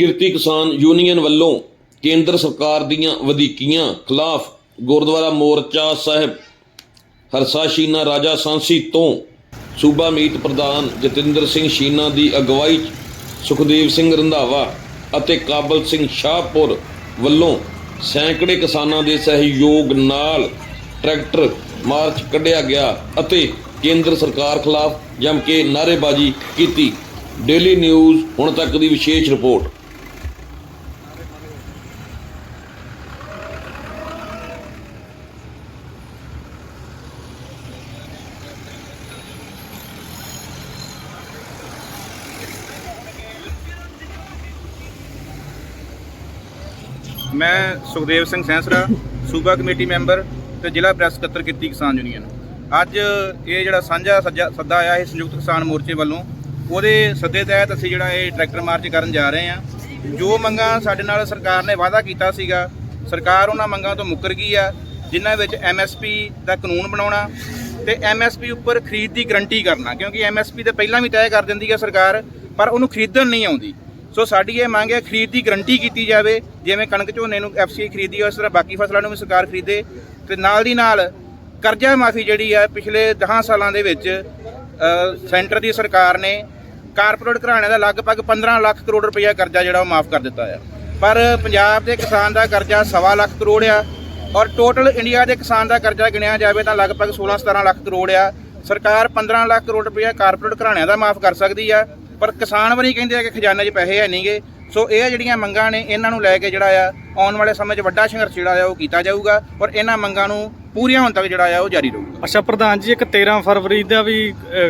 Kirti Kisan union ਵੱਲੋਂ ਕੇਂਦਰ ਸਰਕਾਰ ਦੀਆਂ ਵਧੀਕੀਆਂ ਖਿਲਾਫ ਗੁਰਦੁਆਰਾ ਮੋਰਚਾ ਸਾਹਿਬ ਹਰਸਾ ਸ਼ੀਨਾ ਰਾਜਾ ਸਾਂਸੀ ਤੋਂ ਸੂਬਾ ਮੀਤ ਪ੍ਰਧਾਨ ਜਤਿੰਦਰ ਸਿੰਘ ਸ਼ੀਨਾ ਦੀ ਅਗਵਾਈ 'ਚ ਸੁਖਦੇਵ ਸਿੰਘ ਰੰਧਾਵਾ ਅਤੇ ਕਾਬਲ ਸਿੰਘ ਸ਼ਾਹਪੁਰ ਵੱਲੋਂ ਸੈਂਕੜੇ ਕਿਸਾਨਾਂ ਦੇ ਸਹਿਯੋਗ ਨਾਲ ਟਰੈਕਟਰ ਮਾਰਚ ਕੱਢਿਆ ਗਿਆ ਅਤੇ ਕੇਂਦਰ ਸਰਕਾਰ ਖਿਲਾਫ ਜਮ ਕੇ ਨਾਅਰੇਬਾਜ਼ੀ ਕੀਤੀ। ਡੇਲੀ ਨਿਊਜ਼ ਹੁਣ ਤੱਕ ਦੀ ਵਿਸ਼ੇਸ਼ ਰਿਪੋਰਟ। ਮੈਂ ਸੁਖਦੇਵ ਸਿੰਘ ਸੈਂਸਰਾ, ਸੂਬਾ ਕਮੇਟੀ ਮੈਂਬਰ ਤੇ ਜ਼ਿਲ੍ਹਾ ਪ੍ਰੈਸ ਸਕੱਤਰ ਕੀਤੀ ਕਿਸਾਨ ਯੂਨੀਅਨ। ਅੱਜ ਇਹ ਜਿਹੜਾ ਸਾਂਝਾ ਸੱਜਾ- ਸੱਦਾ ਆਇਆ ਇਹ ਸੰਯੁਕਤ ਕਿਸਾਨ ਮੋਰਚੇ ਵੱਲੋਂ, ਉਹਦੇ ਸੱਦੇ ਤਹਿਤ ਅਸੀਂ ਜਿਹੜਾ ਇਹ ਟਰੈਕਟਰ ਮਾਰਚ ਕਰਨ ਜਾ ਰਹੇ ਹਾਂ। ਜੋ ਮੰਗਾਂ ਸਾਡੇ ਨਾਲ ਸਰਕਾਰ ਨੇ ਵਾਅਦਾ ਕੀਤਾ ਸੀਗਾ, ਸਰਕਾਰ ਉਹਨਾਂ ਮੰਗਾਂ ਤੋਂ ਮੁੱਕਰ ਗਈ ਆ, ਜਿਨ੍ਹਾਂ ਵਿੱਚ ਐਮਐਸਪੀ ਦਾ ਕਾਨੂੰਨ ਬਣਾਉਣਾ ਤੇ ਐਮਐਸਪੀ ਉੱਪਰ ਖਰੀਦ ਦੀ ਗਰੰਟੀ ਕਰਨਾ, ਕਿਉਂਕਿ ਐਮਐਸਪੀ ਤੇ ਪਹਿਲਾਂ ਵੀ ਤੈਅ ਕਰ ਦਿੰਦੀ ਹੈ ਸਰਕਾਰ, ਪਰ ਉਹਨੂੰ ਖਰੀਦਣ ਨਹੀਂ ਆਉਂਦੀ। ਸੋ ਸਾਡੀ ਇਹ ਮੰਗ ਹੈ ਖਰੀਦ ਦੀ ਗਰੰਟੀ ਕੀਤੀ ਜਾਵੇ, ਜਿਵੇਂ ਕਣਕ ਝੋਨੇ ਨੂੰ ਐਫਸੀਆਈ ਖਰੀਦੀ ਹੈ, ਉਸ ਤਰ੍ਹਾਂ ਬਾਕੀ ਫਸਲਾਂ ਨੂੰ ਵੀ ਸਰਕਾਰ ਖਰੀਦੇ। ਤੇ ਨਾਲ ਦੀ ਨਾਲ ਕਰਜ਼ਾ ਮਾਫੀ ਜਿਹੜੀ ਹੈ, ਪਿਛਲੇ 10 ਸਾਲਾਂ ਦੇ ਵਿੱਚ ਸੈਂਟਰ ਦੀ ਸਰਕਾਰ ਨੇ ਕਾਰਪੋਰੇਟ ਘਰਾਣਿਆਂ ਦਾ ਲਗਭਗ 15 ਲੱਖ ਕਰੋੜ ਰੁਪਇਆ ਕਰਜ਼ਾ ਜਿਹੜਾ ਉਹ ਮਾਫ ਕਰ ਦਿੱਤਾ ਹੈ ਪਰ ਪੰਜਾਬ ਦੇ ਕਿਸਾਨ ਦਾ ਕਰਜ਼ਾ ਸਵਾ ਲੱਖ ਕਰੋੜ ਆ, ਔਰ ਟੋਟਲ ਇੰਡੀਆ ਦੇ ਕਿਸਾਨ ਦਾ ਕਰਜ਼ਾ ਗਿਣਿਆ ਜਾਵੇ ਤਾਂ ਲਗਭਗ 16-17 ਲੱਖ ਕਰੋੜ ਆ। ਸਰਕਾਰ 15 ਲੱਖ ਕਰੋੜ ਰੁਪਇਆ ਕਾਰਪੋਰੇਟ ਘਰਾਣਿਆਂ ਦਾ ਮਾਫ ਕਰ ਸਕਦੀ ਆ ਪਰ ਕਿਸਾਨ ਵਾਰੀ ਕਹਿੰਦੇ ਆ ਕਿ ਖਜ਼ਾਨੇ 'ਚ ਪੈਸੇ ਹੈ ਨਹੀਂਗੇ। ਸੋ ਇਹ ਜਿਹੜੀਆਂ ਮੰਗਾਂ ਨੇ ਇਹਨਾਂ ਨੂੰ ਲੈ ਕੇ ਜਿਹੜਾ ਆ ਆਉਣ ਵਾਲੇ ਸਮੇਂ 'ਚ ਵੱਡਾ ਸੰਘਰਸ਼ ਜਿਹੜਾ ਆ ਉਹ ਕੀਤਾ ਜਾਊਗਾ ਔਰ ਇਹਨਾਂ ਮੰਗਾਂ ਨੂੰ ਪੂਰੀਆਂ ਹੋਣ ਤੱਕ ਜਿਹੜਾ ਆ ਉਹ ਜਾਰੀ ਰਹੂਗਾ। ਅੱਛਾ ਪ੍ਰਧਾਨ ਜੀ ਇੱਕ 13 ਫਰਵਰੀ ਦਾ ਵੀ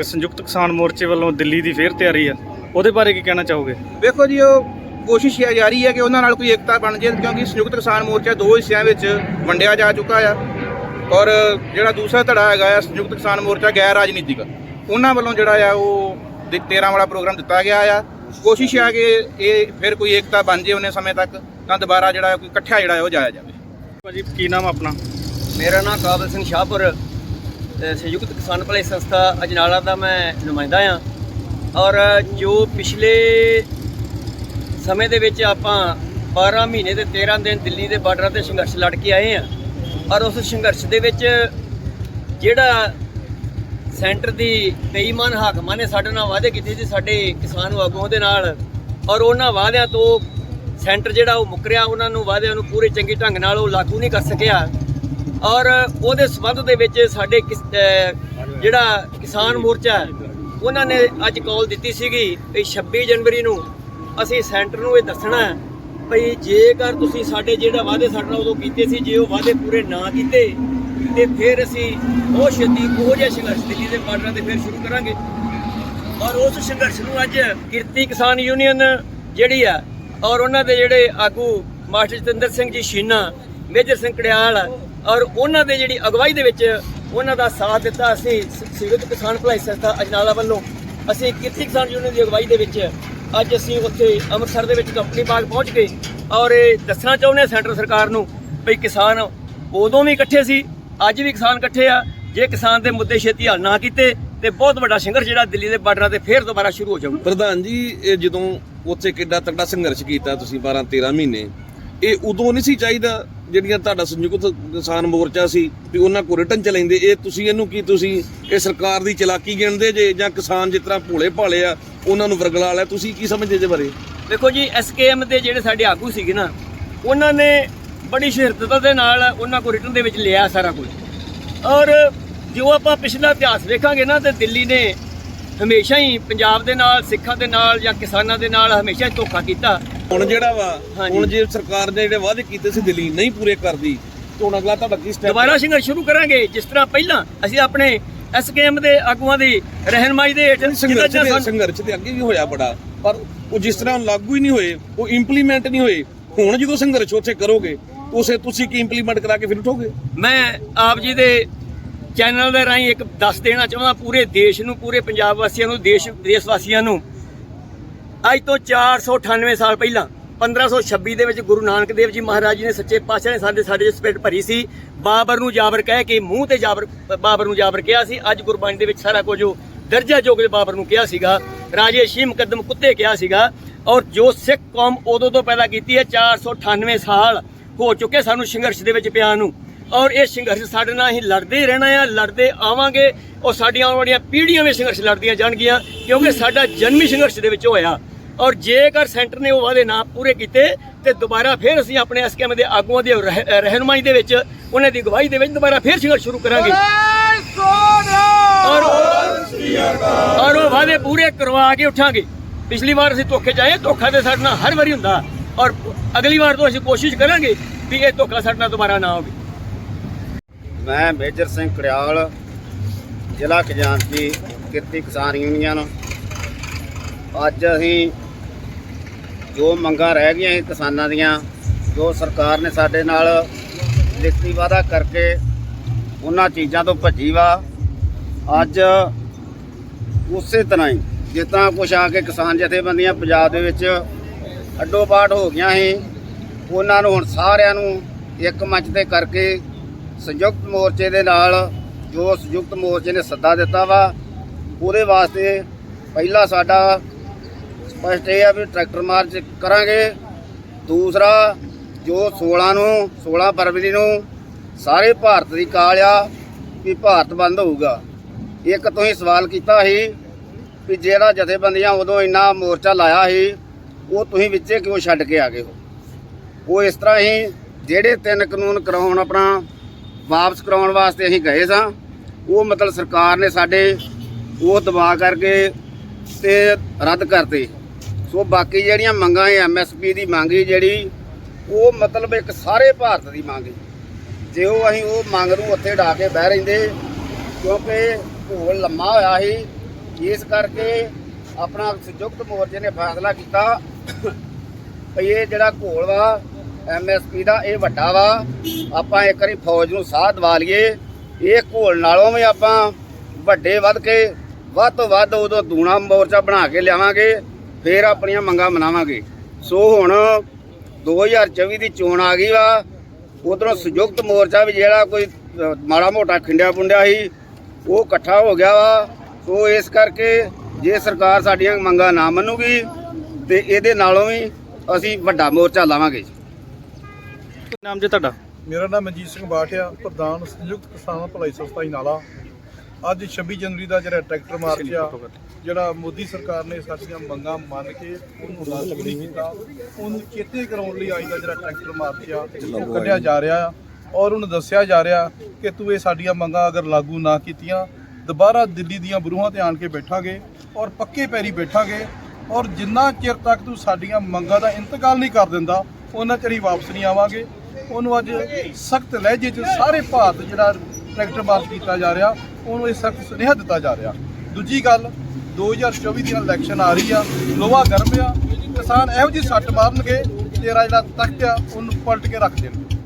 ਸੰਯੁਕਤ ਕਿਸਾਨ ਮੋਰਚੇ ਵੱਲੋਂ ਦਿੱਲੀ ਦੀ ਫੇਰ ਤਿਆਰੀ ਆ। ਉਹਦੇ ਬਾਰੇ ਕੀ ਕਹਿਣਾ ਚਾਹੋਗੇ? ਵੇਖੋ ਜੀ ਉਹ ਕੋਸ਼ਿਸ਼ ਇਹ ਜਾਰੀ ਹੈ ਕਿ ਉਹਨਾਂ ਨਾਲ ਕੋਈ ਏਕਤਾ ਬਣ ਜਾਏ ਕਿਉਂਕਿ ਸੰਯੁਕਤ ਕਿਸਾਨ ਮੋਰਚਾ ਦੋ ਹਿੱਸਿਆਂ ਵਿੱਚ ਵੰਡਿਆ ਜਾ ਚੁੱਕਾ ਆ। ਔਰ ਜਿਹੜਾ ਦੂਸਰਾ ਧੜਾ ਹੈਗਾ ਆ ਸੰਯੁਕਤ ਕਿਸਾਨ ਮੋਰਚਾ ਗੈਰ ਰਾਜਨੀਤਿਕ ਉਹਨਾਂ ਵੱਲੋਂ ਜਿਹੜਾ ਆ ਉਹ 13 ਵਾਲਾ ਪ੍ਰੋਗਰਾਮ ਦਿੱਤਾ ਗਿਆ ਆ। ਕੋਸ਼ਿਸ਼ ਆ ਕਿ ਇਹ ਫਿਰ ਕੋਈ ਏਕਤਾ ਬਣ ਜਾਏ ਉਹਨੇ ਸਮੇਂ ਤੱਕ ਤਾਂ ਦੁਬਾਰਾ ਜਿਹੜਾ ਕੋਈ ਇਕੱਠਾ ਜਿਹੜਾ ਉਹ ਜਾਇਆ ਜਾਵੇ। ਭਾਜੀ ਕੀ ਨਾਮ ਆਪਣਾ? ਮੇਰਾ ਨਾਮ ਕਾਬਲ ਸਿੰਘ ਸ਼ਾਹਪੁਰ ਸੰਯੁਕਤ ਕਿਸਾਨ ਭਲਾਈ ਸੰਸਥਾ ਅਜਨਾਲਾ ਦਾ ਮੈਂ ਨੁਮਾਇੰਦਾ ਆ। ਔਰ ਜੋ ਪਿਛਲੇ ਸਮੇਂ ਦੇ ਵਿੱਚ ਆਪਾਂ 12 ਮਹੀਨੇ ਤੇ 13 ਦਿਨ ਦਿੱਲੀ ਦੇ ਬਾਰਡਰਾਂ ਤੇ ਸੰਘਰਸ਼ ਲੜ ਕੇ ਆਏ ਆ ਔਰ ਉਸ ਸੰਘਰਸ਼ ਦੇ ਵਿੱਚ ਜਿਹੜਾ ਸੈਂਟਰ ਦੀ ਬੇਈਮਾਨ ਹਾਕਮਾਂ ਨੇ ਸਾਡੇ ਨਾਲ ਵਾਅਦੇ ਕੀਤੇ ਸੀ ਸਾਡੇ ਕਿਸਾਨ ਆਗੂਆਂ ਦੇ ਨਾਲ। ਔਰ ਉਹਨਾਂ ਵਾਅਦਿਆਂ ਤੋਂ ਸੈਂਟਰ ਜਿਹੜਾ ਉਹ ਮੁੱਕਰਿਆ, ਉਹਨਾਂ ਨੂੰ ਵਾਅਦਿਆਂ ਨੂੰ ਪੂਰੇ ਚੰਗੇ ਢੰਗ ਨਾਲ ਉਹ ਲਾਗੂ ਨਹੀਂ ਕਰ ਸਕਿਆ। ਔਰ ਉਹਦੇ ਸਬੰਧ ਦੇ ਵਿੱਚ ਸਾਡੇ ਕਿਸ- ਜਿਹੜਾ ਕਿਸਾਨ ਮੋਰਚਾ ਉਹਨਾਂ ਨੇ ਅੱਜ ਕਾਲ ਦਿੱਤੀ ਸੀਗੀ ਵੀ 26 ਜਨਵਰੀ ਨੂੰ ਅਸੀਂ ਸੈਂਟਰ ਨੂੰ ਇਹ ਦੱਸਣਾ ਹੈ ਭਈ ਜੇਕਰ ਤੁਸੀਂ ਸਾਡੇ ਜਿਹੜਾ ਵਾਅਦੇ ਸਾਡੇ ਨਾਲ ਉਦੋਂ ਕੀਤੇ ਸੀ, ਜੇ ਉਹ ਵਾਅਦੇ ਪੂਰੇ ਨਾ ਕੀਤੇ ਤੇ ਫਿਰ ਅਸੀਂ ਉਹ ਛੇਤੀ ਉਹ ਜਿਹਾ ਸੰਘਰਸ਼ ਦਿੱਲੀ ਦੇ ਬਾਰਡਰਾਂ ਤੇ ਫਿਰ ਸ਼ੁਰੂ ਕਰਾਂਗੇ। ਔਰ ਉਸ ਸੰਘਰਸ਼ ਨੂੰ ਅੱਜ ਕਿਰਤੀ ਕਿਸਾਨ ਯੂਨੀਅਨ ਜਿਹੜੀ ਆ, ਔਰ ਉਹਨਾਂ ਦੇ ਜਿਹੜੇ ਆਗੂ ਮਾਸਟਰ ਜਤਿੰਦਰ ਸਿੰਘ ਜੀ ਸ਼ੀਨਾ, ਮੇਜਰ ਸਿੰਘ ਕੜਿਆਲ, ਔਰ ਉਹਨਾਂ ਦੇ ਜਿਹੜੀ ਅਗਵਾਈ ਦੇ ਵਿੱਚ ਉਹਨਾਂ ਦਾ ਸਾਥ ਦਿੱਤਾ ਅਸੀਂ ਸ- ਸੰਯੁਕਤ ਕਿਸਾਨ ਭਲਾਈ ਸੰਸਥਾ ਅਜਨਾਲਾ ਵੱਲੋਂ। ਅਸੀਂ ਕਿਰਤੀ ਕਿਸਾਨ ਯੂਨੀਅਨ ਦੀ ਅਗਵਾਈ ਦੇ ਵਿੱਚ ਅੱਜ ਅਸੀਂ ਉੱਥੇ ਅੰਮ੍ਰਿਤਸਰ ਦੇ ਵਿੱਚ ਕੰਪਨੀ ਬਾਗ ਪਹੁੰਚ ਗਏ ਔਰ ਇਹ ਦੱਸਣਾ ਚਾਹੁੰਦੇ ਹਾਂ ਸੈਂਟਰ ਸਰਕਾਰ ਨੂੰ ਵੀ ਕਿਸਾਨ ਉਦੋਂ ਵੀ ਇਕੱਠੇ ਸੀ ਅੱਜ ਵੀ ਕਿਸਾਨ ਇਕੱਠੇ ਆ। ਜੇ ਕਿਸਾਨ ਦੇ ਮੁੱਦੇ ਛੇਤੀ ਹੱਲ ਨਾ ਕੀਤੇ ਤੇ ਬਹੁਤ ਵੱਡਾ ਸੰਘਰਸ਼ ਜਿਹੜਾ ਦਿੱਲੀ ਦੇ ਬਾਰਡਰਾਂ ਤੇ ਫੇਰ ਦੁਬਾਰਾ ਸ਼ੁਰੂ ਹੋ ਜਾਊਗਾ। ਪ੍ਰਧਾਨ ਜੀ ਇਹ ਜਦੋਂ ਉੱਥੇ ਕਿੱਡਾ ਤਕੜਾ ਸੰਘਰਸ਼ ਕੀਤਾ ਤੁਸੀਂ 12 13 ਮਹੀਨੇ ਇਹ ਉਦੋਂ ਨਹੀਂ ਸੀ ਚਾਹੀਦਾ ਜਿਹੜੀਆਂ ਤੁਹਾਡਾ ਸੰਯੁਕਤ ਕਿਸਾਨ ਮੋਰਚਾ ਸੀ ਵੀ ਉਹਨਾਂ ਕੋ ਰਿਟਰਨ ਚ ਲੈਂਦੇ ਇਹ ਤੁਸੀਂ ਇਹਨੂੰ ਕੀ ਤੁਸੀਂ ਇਹ ਸਰਕਾਰ ਦੀ ਚਲਾਕੀ ਗਿਣਦੇ ਜੇ ਜਾਂ ਕਿਸਾਨ ਜਿਸ ਤਰ੍ਹਾਂ ਭੋਲੇ ਭਾਲੇ ਆ ਉਹਨਾਂ ਨੂੰ ਵਰਗਲਾ ਲਿਆ? ਤੁਸੀਂ ਕੀ ਸਮਝਦੇ ਜੇ ਬਾਰੇ? ਦੇਖੋ ਜੀ ਐਸਕੇਐਮ ਦੇ ਜਿਹੜੇ ਸਾਡੇ ਆਗੂ ਸੀਗੇ ਨਾ ਉਹਨਾਂ ਨੇ ਬੜੀ ਸ਼ਹਿਰਦਤਾ ਦੇ ਨਾਲ ਉਹਨਾਂ ਕੋ ਰਿਟਰਨ ਦੇ ਵਿੱਚ ਲਿਆ ਸਾਰਾ ਕੁਝ। ਔਰ ਜੋ ਆਪਾਂ ਪਿਛਲਾ ਇਤਿਹਾਸ ਵੇਖਾਂਗੇ ਨਾ ਤੇ ਦਿੱਲੀ ਨੇ ਹਮੇਸ਼ਾ ਹੀ ਪੰਜਾਬ ਦੇ ਨਾਲ ਸਿੱਖਾਂ ਦੇ ਨਾਲ ਜਾਂ ਕਿਸਾਨਾਂ ਦੇ ਨਾਲ ਹਮੇਸ਼ਾ ਹੀ ਧੋਖਾ ਕੀਤਾ। ਹੁਣ ਜਿਹੜਾ ਵਾ। ਹੁਣ ਜੇ ਸਰਕਾਰ ਨੇ ਜਿਹੜੇ ਵਾਅਦੇ ਕੀਤੇ ਸੀ ਦਿੱਲੀ ਨਹੀਂ ਪੂਰੇ ਕਰਦੀ ਤੇ ਹੁਣ ਅਗਲਾ ਤੁਹਾਡਾ ਕੀ ਸਟੈਪ ਦੁਬਾਰਾ ਸੰਘਰਸ਼ ਸ਼ੁਰੂ ਕਰਾਂਗੇ। ਜਿਸ ਤਰ੍ਹਾਂ ਪਹਿਲਾਂ ਅਸੀਂ ਆਪਣੇ ਐਸਕੇਐਮ ਦੇ ਆਗੂਆਂ ਦੀ ਰਹਿਨਮਾਈ ਦੇ ਹੇਠ ਸੰਘਰਸ਼ ਦੇ ਅੱਗੇ ਵੀ ਹੋਇਆ ਬੜਾ ਪਰ ਉਹ ਜਿਸ ਤਰ੍ਹਾਂ ਲਾਗੂ ਹੀ ਨਹੀਂ ਹੋਏ ਉਹ ਇੰਪਲੀਮੈਂਟ ਨਹੀਂ ਹੋਏ ਹੁਣ ਜਦੋਂ ਸੰਘਰਸ਼ ਉੱਥੇ ਕਰੋਗੇ ਉਸੇ ਤੁਸੀਂ ਕੀ ਇੰਪਲੀਮੈਂਟ ਕਰਾ ਕੇ ਫਿਰ ਉਠੋਗੇ? ਮੈਂ ਆਪ ਜੀ ਦੇ ਚੈਨਲ ਦੇ ਰਾਹੀਂ ਇੱਕ ਦੱਸ ਦੇਣਾ ਚਾਹੁੰਦਾ, ਪੂਰੇ ਦੇਸ਼ ਨੂੰ, ਪੂਰੇ ਪੰਜਾਬ ਵਾਸੀਆਂ ਨੂੰ, ਦੇਸ਼ ਦੇਸ਼ ਵਾਸੀਆਂ ਨੂੰ। ਅੱਜ ਤੋਂ 498 ਸਾਲ ਪਹਿਲਾਂ 1526 ਦੇ ਵਿੱਚ ਗੁਰੂ ਨਾਨਕ ਦੇਵ ਜੀ ਮਹਾਰਾਜ ਜੀ ਨੇ ਸੱਚੇ ਪਾਤਸ਼ਾਹ ਨੇ ਸਾਡੇ ਸਾਡੇ ਚ ਸਪਿਰਟ ਭਰੀ ਸੀ। ਬਾਬਰ ਨੂੰ ਜਾਬਰ ਕਹਿ ਕੇ, ਮੂੰਹ ਤੇ ਜਾਬਰ, ਬਾਬਰ ਨੂੰ ਜਾਬਰ ਕਿਹਾ ਸੀ। ਅੱਜ ਗੁਰਬਾਣੀ ਦੇ ਵਿੱਚ ਸਾਰਾ ਕੁਝ ਉਹ ਦਰਜਾ ਜੋਗ ਬਾਬਰ ਨੂੰ ਕਿਹਾ ਸੀਗਾ। ਰਾਜੇ ਸ਼ੀ ਮੁਕੱਦਮ ਕੁੱਤੇ ਕਿਹਾ ਸੀਗਾ। ਔਰ ਜੋ ਸਿੱਖ ਕੌਮ ਉਦੋਂ ਤੋਂ ਪੈਦਾ ਕੀਤੀ ਹੈ 498 ਸਾਲ ਹੋ ਚੁੱਕੇ ਸਾਨੂੰ ਸੰਘਰਸ਼ ਦੇ ਵਿੱਚ ਪਿਆ ਨੂੰ। ਔਰ ਇਹ ਸੰਘਰਸ਼ ਸਾਡੇ ਨਾਲ ਹੀ ਲੜਦੇ ਹੀ ਰਹਿਣਾ ਆ, ਲੜਦੇ ਆਵਾਂਗੇ। ਔਰ ਸਾਡੀਆਂ ਆਉਣ ਵਾਲੀਆਂ ਪੀੜ੍ਹੀਆਂ ਵੀ ਸੰਘਰਸ਼ ਲੜਦੀਆਂ ਜਾਣਗੀਆਂ, ਕਿਉਂਕਿ ਸਾਡਾ ਜਨਮੀ ਸੰਘਰਸ਼ ਦੇ ਵਿੱਚ ਹੋਇਆ। ਔਰ ਜੇਕਰ ਸੈਂਟਰ ਨੇ ਉਹ ਵਾਅਦੇ ਨਾ ਪੂਰੇ ਕੀਤੇ, ਤੇ ਦੁਬਾਰਾ ਫਿਰ ਅਸੀਂ ਆਪਣੇ ਐਸਕੇਐਮ ਦੇ ਆਗੂਆਂ ਦੀ ਰਹਿ- ਰਹਿਨੁਮਾਈ ਦੇ ਵਿੱਚ, ਉਹਨਾਂ ਦੀ ਅਗਵਾਈ ਦੇ ਵਿੱਚ ਦੁਬਾਰਾ ਫਿਰ ਸੰਘਰਸ਼ ਸ਼ੁਰੂ ਕਰਾਂਗੇ। ਔਰ ਔਰ ਉਹ ਵਾਅਦੇ ਪੂਰੇ ਕਰਵਾ ਕੇ ਉਠਾਂਗੇ। ਪਿਛਲੀ ਵਾਰ ਅਸੀਂ ਧੋਖੇ ਚ ਆਏ, ਧੋਖਾ ਤੇ ਸਾਡੇ ਨਾਲ ਹਰ ਵਾਰੀ ਹੁੰਦਾ। ਔਰ ਅਗਲੀ ਵਾਰ ਤੋਂ ਅਸੀਂ ਕੋਸ਼ਿਸ਼ ਕਰਾਂਗੇ ਵੀ ਇਹ ਧੋਖਾ ਸਾਡੇ ਨਾਲ ਦੁਬਾਰਾ ਨਾ ਹੋਵੇ। ਮੈਂ ਮੇਜਰ ਸਿੰਘ ਕੜਿਆਲ, ਜ਼ਿਲ੍ਹਾ ਖਜ਼ਾਨਚੀ, ਕਿਰਤੀ ਕਿਸਾਨ ਯੂਨੀਅਨ। ਅੱਜ ਅਸੀਂ ਜੋ ਮੰਗਾਂ ਰਹਿ ਗਈਆਂ ਸੀ ਕਿਸਾਨਾਂ ਦੀਆਂ, ਜੋ ਸਰਕਾਰ ਨੇ ਸਾਡੇ ਨਾਲ ਲਿਖਤੀ ਵਾਅਦਾ ਕਰਕੇ ਉਹਨਾਂ ਚੀਜ਼ਾਂ ਤੋਂ ਭੱਜੀ ਵਾ, ਅੱਜ ਉਸੇ ਤਰ੍ਹਾਂ ਹੀ, ਜਿਸ ਤਰ੍ਹਾਂ ਕੁਛ ਆ ਕੇ ਕਿਸਾਨ ਜਥੇਬੰਦੀਆਂ ਪੰਜਾਬ ਦੇ ਵਿੱਚ ਅੱਡੋ ਬਾਟ ਹੋ ਗਈਆਂ ਸੀ। ਉਹਨਾਂ ਨੂੰ ਹੁਣ ਸਾਰਿਆਂ ਨੂੰ ਇੱਕ ਮੰਚ ਤੇ ਕਰਕੇ ਸੰਯੁਕਤ ਮੋਰਚੇ ਦੇ ਨਾਲ ਜੋ ਸੰਯੁਕਤ ਮੋਰਚੇ ਨੇ ਸੱਦਾ ਦਿੱਤਾ ਵਾ, ਉਹਦੇ ਵਾਸਤੇ ਪਹਿਲਾ ਸਾਡਾ ਸਪਸ਼ਟ ਇਹ ਆ ਵੀ ਟਰੈਕਟਰ ਮਾਰਚ ਕਰਾਂਗੇ। ਦੂਸਰਾ, ਜੋ 16 ਨੂੰ 16 ਫਰਵਰੀ ਨੂੰ ਸਾਰੇ ਭਾਰਤ ਦੀ ਕਾਲ ਆ ਵੀ ਭਾਰਤ ਬੰਦ ਹੋਊਗਾ। ਇੱਕ ਤੁਸੀਂ ਸਵਾਲ ਕੀਤਾ ਸੀ ਵੀ ਜਿਹੜਾ ਜਥੇਬੰਦੀਆਂ ਉਦੋਂ ਇੰਨਾ ਮੋਰਚਾ ਲਾਇਆ ਸੀ ਉਹ ਤੁਸੀਂ ਵਿੱਚੇ ਕਿਉਂ ਛੱਡ ਕੇ ਆ ਗਏ ਹੋ? ਉਹ ਇਸ ਤਰ੍ਹਾਂ ਹੀ ਜਿਹੜੇ ਤਿੰਨ ਕਾਨੂੰਨ ਕਰਾਉਣ ਆਪਣਾ ਵਾਪਸ ਕਰਾਉਣ ਵਾਸਤੇ ਅਸੀਂ ਗਏ ਸਾਂ, ਉਹ ਮਤਲਬ ਸਰਕਾਰ ਨੇ ਸਾਡੇ ਉਹ ਦਬਾਅ ਕਰਕੇ ਤੇ ਰੱਦ ਕਰਤੇ। ਸੋ ਬਾਕੀ ਜਿਹੜੀਆਂ ਮੰਗਾਂ ਹੈ ਐਮਐਸਪੀ ਦੀ ਮੰਗ ਸੀ ਜਿਹੜੀ, ਉਹ ਮਤਲਬ ਇੱਕ ਸਾਰੇ ਭਾਰਤ ਦੀ ਮੰਗ ਸੀ। ਜੇ ਉਹ ਅਸੀਂ ਉਹ ਮੰਗ ਨੂੰ ਉੱਥੇ ਢਾ ਕੇ ਬਹਿ ਰਹਿੰਦੇ, ਕਿਉਂਕਿ ਘੋਲ ਲੰਮਾ ਹੋਇਆ ਸੀ, ਇਸ ਕਰਕੇ ਆਪਣਾ ਸੰਯੁਕਤ ਮੋਰਚੇ ਨੇ ਫੈਸਲਾ ਕੀਤਾ ਵੀ ਇਹ ਜਿਹੜਾ ਘੋਲ ਵਾ ਐਮਐਸਪੀ ਦਾ, ਇਹ ਵੱਡਾ ਵਾ। ਆਪਾਂ ਇੱਕ ਵਾਰੀ ਫੌਜ ਨੂੰ ਸਾਹ ਦਵਾ ਲਈਏ। ਇਹ ਘੋਲ ਨਾਲੋਂ ਵੀ ਆਪਾਂ ਵੱਡੇ ਵੱਧ ਕੇ, ਵੱਧ ਤੋਂ ਵੱਧ ਉਦੋਂ ਦੂਣਾ ਮੋਰਚਾ ਬਣਾ ਕੇ ਲਿਆਵਾਂਗੇ, ਫੇਰ ਆਪਣੀਆਂ ਮੰਗਾਂ ਮਨਾਵਾਂਗੇ। ਸੋ ਹੁਣ 2024 ਦੀ ਚੋਣ ਆ ਗਈ ਵਾ। ਉਧਰੋਂ ਸੰਯੁਕਤ ਮੋਰਚਾ ਵੀ ਜਿਹੜਾ ਕੋਈ ਮਾੜਾ ਮੋਟਾ ਖਿੰਡਿਆ ਪੁੰਡਿਆ ਸੀ, ਉਹ ਇਕੱਠਾ ਹੋ ਗਿਆ ਵਾ। ਸੋ ਇਸ ਕਰਕੇ ਜੇ ਸਰਕਾਰ ਸਾਡੀਆਂ ਮੰਗਾਂ ਨਾ ਮੰਨੂਗੀ ਤੇ ਇਹਦੇ ਨਾਲੋਂ ਵੀ ਅਸੀਂ ਵੱਡਾ ਮੋਰਚਾ ਲਾਵਾਂਗੇ ਜੀ। ਨਾਮ ਜੀ ਤੁਹਾਡਾ? ਮੇਰਾ ਨਾਮ ਮਨਜੀਤ ਸਿੰਘ ਬਾਠਿਆ ਪ੍ਰਧਾਨ ਸੰਯੁਕਤ ਕਿਸਾਨ ਭਲਾਈ ਸੰਸਥਾ ਨਾਲਾ ਅੱਜ 26 ਜਨਵਰੀ ਦਾ ਜਿਹੜਾ ਟਰੈਕਟਰ ਮਾਰਚ ਆ ਜਿਹੜਾ ਮੋਦੀ ਸਰਕਾਰ ਨੇ ਸਾਡੀਆਂ ਮੰਗਾਂ ਮੰਨ ਕੇ ਉਹਨੂੰ ਲਾਗੂ ਨਹੀਂ ਕੀਤਾ। ਉਹਨੂੰ ਚੇਤੇ ਕਰਾਉਣ ਲਈ ਅੱਜ ਦਾ ਜਿਹੜਾ ਟਰੈਕਟਰ ਮਾਰਚ ਆ ਉਹ ਕੱਢਿਆ ਜਾ ਰਿਹਾ ਆ ਔਰ ਉਹਨੂੰ ਦੱਸਿਆ ਜਾ ਰਿਹਾ ਕਿ ਤੂੰ ਇਹ ਸਾਡੀਆਂ ਮੰਗਾਂ ਅਗਰ ਲਾਗੂ ਨਾ ਕੀਤੀਆਂ ਦੁਬਾਰਾ ਦਿੱਲੀ ਦੀਆਂ ਬਰੂਹਾਂ ਤੇ ਆਣ ਕੇ ਬੈਠਾਂਗੇ ਔਰ ਪੱਕੇ ਪੈਰੀ ਬੈਠਾਂਗੇ ਔਰ ਜਿੰਨਾ ਚਿਰ ਤੱਕ ਤੂੰ ਸਾਡੀਆਂ ਮੰਗਾਂ ਦਾ ਇੰਤਕਾਲ ਨਹੀਂ ਕਰ ਦਿੰਦਾ, ਉਹਨਾਂ ਚਿਰ ਹੀ ਵਾਪਸ ਨਹੀਂ ਆਵਾਂਗੇ। ਉਹਨੂੰ ਅੱਜ ਸਖਤ ਲਹਿਜੇ 'ਚ ਸਾਰੇ ਭਾਰਤ ਜਿਹੜਾ ਟਰੈਕਟਰ ਮਾਰਚ ਕੀਤਾ ਜਾ ਰਿਹਾ, ਉਹਨੂੰ ਇਹ ਸਖਤ ਸੁਨੇਹਾ ਦਿੱਤਾ ਜਾ ਰਿਹਾ। ਦੂਜੀ ਗੱਲ 2024 ਦੀ ਇਲੈਕਸ਼ਨ ਆ ਰਹੀ ਆ, ਲੋਹਾ ਗਰਮ ਆ, ਕਿਸਾਨ ਇਹੋ ਜਿਹੀ ਸੱਟ ਮਾਰਨਗੇ, ਤੇਰਾ ਜਿਹੜਾ ਤਖਤ ਆ, ਉਹਨੂੰ ਪਲਟ ਕੇ ਰੱਖ ਦੇਣਗੇ